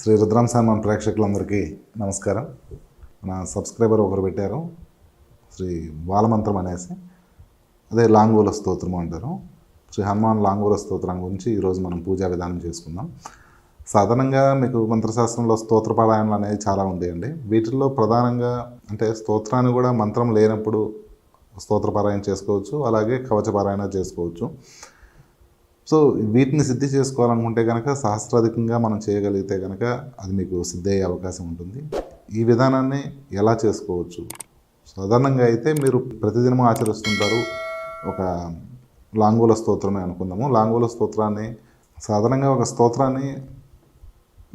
శ్రీ రుద్రాం సామాన్ ప్రేక్షకులందరికీ నమస్కారం. మన సబ్స్క్రైబర్ ఒకరు పెట్టారు శ్రీ బాలమంత్రం అనేసి. అదే లాంగోల స్తోత్రం అంటారు. శ్రీ హనుమాన్ లాంగోల స్తోత్రం గురించి ఈరోజు మనం పూజా విధానం చేసుకుందాం. సాధారణంగా మీకు మంత్రశాస్త్రంలో స్తోత్ర పారాయణలు అనేవి చాలా ఉంటాయండి. వీటిల్లో ప్రధానంగా అంటే స్తోత్రాన్ని కూడా మంత్రం లేనప్పుడు స్తోత్ర పారాయణ చేసుకోవచ్చు అలాగే కవచ పారాయణ చేసుకోవచ్చు. సో వీటిని సిద్ధి చేసుకోవాలనుకుంటే కనుక సహస్రాధికంగా మనం చేయగలిగితే కనుక అది మీకు సిద్ధయ్యే అవకాశం ఉంటుంది. ఈ విధానాన్ని ఎలా చేసుకోవచ్చు? సాధారణంగా అయితే మీరు ప్రతిదినం ఆచరిస్తుంటారు ఒక లాంగోల స్తోత్రమే అనుకుందాము. లాంగోల స్తోత్రాన్ని సాధారణంగా ఒక స్తోత్రాన్ని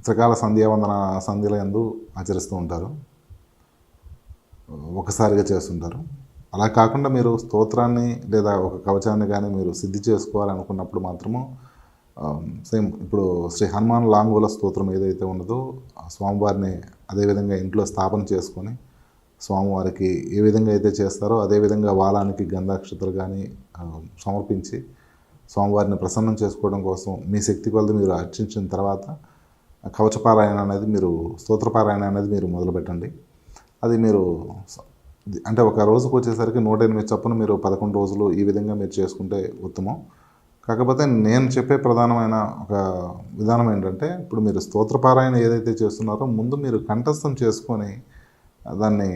త్రికాల సంధ్యావందన సంధ్యల యందు ఆచరిస్తూ ఉంటారు. ఒకసారిగా చేస్తుంటారు. అలా కాకుండా మీరు స్తోత్రాన్ని లేదా ఒక కవచాన్ని కానీ మీరు సిద్ధి చేసుకోవాలనుకున్నప్పుడు మాత్రము సేమ్ ఇప్పుడు శ్రీ హనుమాన్ లాంగోల స్తోత్రం ఏదైతే ఉన్నదో స్వామివారిని అదేవిధంగా ఇంట్లో స్థాపన చేసుకొని స్వామివారికి ఏ విధంగా అయితే చేస్తారో అదేవిధంగా వాలానికి గంధాక్షతలు కానీ సమర్పించి స్వామివారిని ప్రసన్నం చేసుకోవడం కోసం మీ శక్తి కొలది మీరు అర్చించిన తర్వాత కవచపారాయణ అనేది మీరు స్తోత్రపారాయణ అనేది మీరు మొదలుపెట్టండి. అది మీరు అంటే ఒక రోజుకు వచ్చేసరికి నూట ఎనిమిది చొప్పున మీరు పదకొండు రోజులు ఈ విధంగా మీరు చేసుకుంటే ఉత్తమం. కాకపోతే నేను చెప్పే ప్రధానమైన ఒక విధానం ఏంటంటే ఇప్పుడు మీరు స్తోత్రపారాయణ ఏదైతే చేస్తున్నారో ముందు మీరు కంఠస్థం చేసుకొని దాన్ని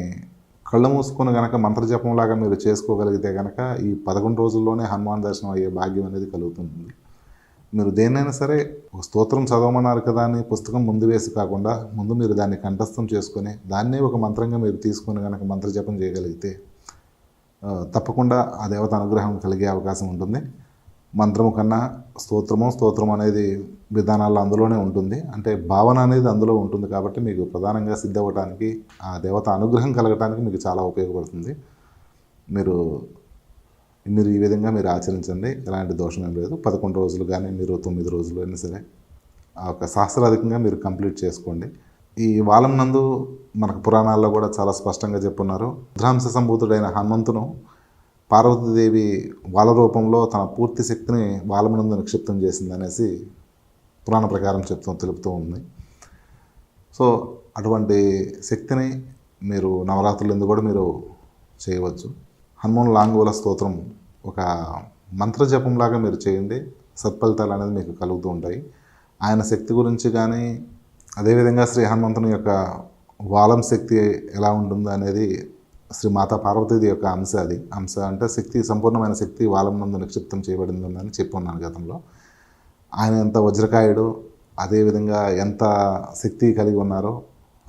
కళ్ళు మూసుకొని కనుక మంత్రజపంలాగా మీరు చేసుకోగలిగితే కనుక ఈ పదకొండు రోజుల్లోనే హనుమాన్ దర్శనం అయ్యే భాగ్యం అనేది కలుగుతుంది. మీరు దేన్నైనా సరే ఒక స్తోత్రం చదవమన్నారు కదా అని పుస్తకం ముందు వేసి కాకుండా ముందు మీరు దాన్ని కంఠస్థం చేసుకొని దాన్నే ఒక మంత్రంగా మీరు తీసుకొని కనుక మంత్రజపం చేయగలిగితే తప్పకుండా ఆ దేవత అనుగ్రహం కలిగే అవకాశం ఉంటుంది. మంత్రము కన్నా స్తోత్రము స్తోత్రం అనేది విధానాల్లో అందులోనే ఉంటుంది. అంటే భావన అనేది అందులో ఉంటుంది కాబట్టి మీకు ప్రధానంగా సిద్ధవటానికి ఆ దేవత అనుగ్రహం కలగటానికి మీకు చాలా ఉపయోగపడుతుంది. మీరు మీరు ఈ విధంగా మీరు ఆచరించండి. ఎలాంటి దోషం ఏం లేదు. పదకొండు రోజులు కానీ మీరు తొమ్మిది రోజులు అయినా సరే ఆ యొక్క సహస్రాధికంగా మీరు కంప్లీట్ చేసుకోండి. ఈ వాలం నందు మనకు పురాణాల్లో కూడా చాలా స్పష్టంగా చెప్పున్నారు. రుద్రాంశ సంభూతుడైన హనుమంతును పార్వతీదేవి వాల రూపంలో తన పూర్తి శక్తిని వాలమునందు నిక్షిప్తం చేసింది అనేసి పురాణ ప్రకారం చెప్తూ తెలుపుతూ ఉంది. సో అటువంటి శక్తిని మీరు నవరాత్రులందు కూడా మీరు చేయవచ్చు. హనుమాన్ లాంగోల స్తోత్రం ఒక మంత్రజపంలాగా మీరు చేయండి. సత్ఫలితాలు అనేది మీకు కలుగుతూ ఉంటాయి. ఆయన శక్తి గురించి కానీ అదేవిధంగా శ్రీ హనుమంతుని యొక్క వాలం శక్తి ఎలా ఉంటుందో అనేది శ్రీ మాతా పార్వతీది యొక్క అంశ అది. అంశ అంటే శక్తి సంపూర్ణమైన శక్తి వాలం నందు నిక్షిప్తం చేయబడిందని చెప్పి చెప్పున్నాను గతంలో. ఆయన ఎంత వజ్రకాయుడు అదేవిధంగా ఎంత శక్తి కలిగి ఉన్నారో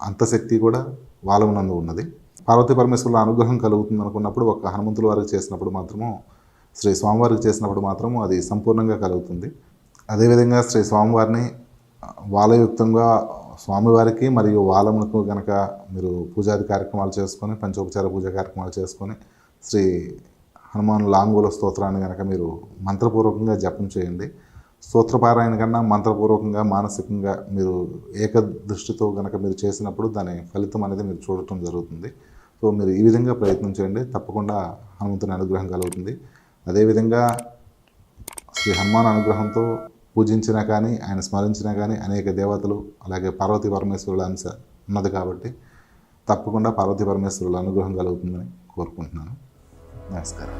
అంత శక్తి కూడా వాళ్ళమునందు ఉన్నది. పార్వతీ పరమేశ్వరుల అనుగ్రహం కలుగుతుంది అనుకున్నప్పుడు ఒక హనుమంతుల వారికి చేసినప్పుడు మాత్రము శ్రీ స్వామివారికి చేసినప్పుడు మాత్రం అది సంపూర్ణంగా కలుగుతుంది. అదేవిధంగా శ్రీ స్వామివారిని వాలయుక్తంగా స్వామివారికి మరియు వాలములకు కనుక మీరు పూజాది కార్యక్రమాలు చేసుకొని పంచోపచార పూజ కార్యక్రమాలు చేసుకొని శ్రీ హనుమాన్ లాంగుల స్తోత్రాన్ని కనుక మీరు మంత్రపూర్వకంగా జపం చేయండి. స్తోత్రపారాయణ కన్నా మంత్రపూర్వకంగా మానసికంగా మీరు ఏక దృష్టితో కనుక మీరు చేసినప్పుడు దాని ఫలితం అనేది మీరు చూడటం జరుగుతుంది. సో మీరు ఈ విధంగా ప్రయత్నం చేయండి. తప్పకుండా హనుమంతుని అనుగ్రహం కలుగుతుంది. అదేవిధంగా శ్రీ హనుమాన్ అనుగ్రహంతో పూజించినా కానీ ఆయన స్మరించినా కానీ అనేక దేవతలు అలాగే పార్వతీ పరమేశ్వరుల అంశ ఉన్నది కాబట్టి తప్పకుండా పార్వతీ పరమేశ్వరుల అనుగ్రహం కలుగుతుందని కోరుకుంటున్నాను. నమస్కారం.